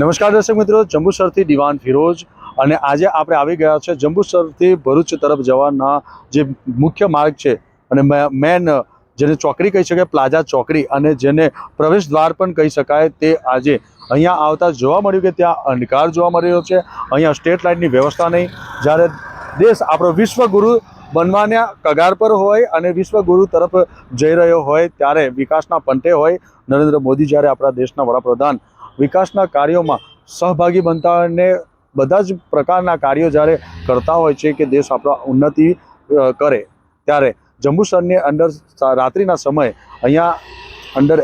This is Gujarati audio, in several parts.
નમસ્કાર દર્શક મિત્રો, જંબુસરથી દિવાન ફિરોજ અને આજે આપણે આવી ગયા છે જંબુસરથી ભરૂચ તરફ જવાના જે મુખ્ય માર્ગ છે અને મેન જેને ચોકડી કહી શકાય, પ્લાઝા ચોકડી અને જેને પ્રવેશ દ્વાર પણ કહી શકાય તે આજે અહીંયા આવતા જોવા મળ્યું કે ત્યાં અંધકાર જોવા મળી રહ્યો છે. અહીંયા સ્ટેટ લાઇટની વ્યવસ્થા નહીં. જ્યારે દેશ આપણો વિશ્વગુરુ બનવાના કગાર પર હોય અને વિશ્વગુરુ તરફ જઈ રહ્યો હોય ત્યારે વિકાસના પંટે હોય. નરેન્દ્ર મોદી જ્યારે આપણા દેશના વડાપ્રધાન વિકાસના કાર્યોમાં સહભાગી બનતા અને બધા જ પ્રકારના કાર્યો જ્યારે કરતા હોય છે કે દેશ આપણો ઉન્નતિ કરે, ત્યારે જંબુસરની અંદર રાત્રિના સમયે અહીંયા અંદર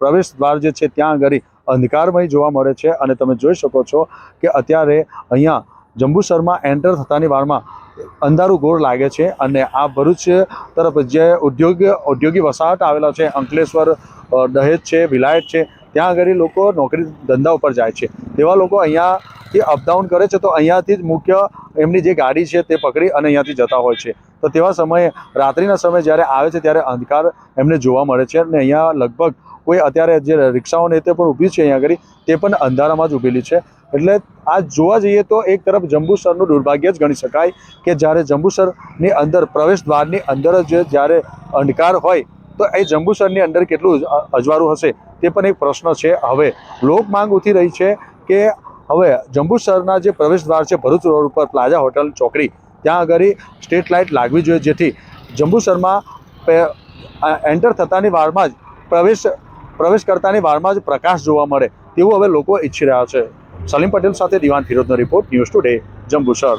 પ્રવેશ દ્વાર જે છે ત્યાં આગળ અંધકારમય જોવા મળે છે અને તમે જોઈ શકો છો કે અત્યારે અહીંયા જંબુસરમાં એન્ટર થતાની વારમાં અંધારું ગોળ લાગે છે અને આ ભરૂચ તરફ જે ઉદ્યોગ, ઔદ્યોગિક વસાહત આવેલા છે, અંકલેશ્વર દહેજ છે, વિલાયત છે ત્યાં આગળ લોકો નોકરી ધંધા ઉપર જાય છે. તેવા લોકો અહીંયાથી અપડાઉન કરે છે તો અહીંયાથી જ મુખ્ય એમની જે ગાડી છે તે પકડી અને અહીંયાથી જતા હોય છે. તો તેવા સમયે, રાત્રિના સમયે જ્યારે આવે છે ત્યારે અંધકાર એમને જોવા મળે છે અને અહીંયા લગભગ કોઈ અત્યારે જે રિક્ષાઓને તે પણ ઊભી છે અહીંયા આગળ, તે પણ અંધારામાં જ ઊભેલી છે. એટલે આ જોવા જઈએ તો એક તરફ જંબુસરનું દુર્ભાગ્ય જ ગણી શકાય કે જ્યારે જંબુસરની અંદર પ્રવેશ દ્વારની અંદર જ જ્યારે અંધકાર હોય તો એ જંબુસરની અંદર કેટલું અજવાળું હશે તે પણ એક પ્રશ્ન છે. હવે લોક માંગ ઉઠી રહી છે કે હવે જંબુસરના જે પ્રવેશ દ્વાર છે ભરૂચ રોડ ઉપર પ્લાઝા હોટલ ચોકડી, ત્યાં આગળ સ્ટ્રીટ લાઇટ લાગવી જોઈએ જેથી જંબુસરમાં એન્ટર થતાની વારમાં જ પ્રવેશ પ્રવેશ કરતાની વારમાં જ પ્રકાશ જોવા મળે તેવું હવે લોકો ઈચ્છી રહ્યા છે. સલીમ પટેલ સાથે દિવાન ફિરોદનો રિપોર્ટ, ન્યૂઝ ટુડે, જંબુસર.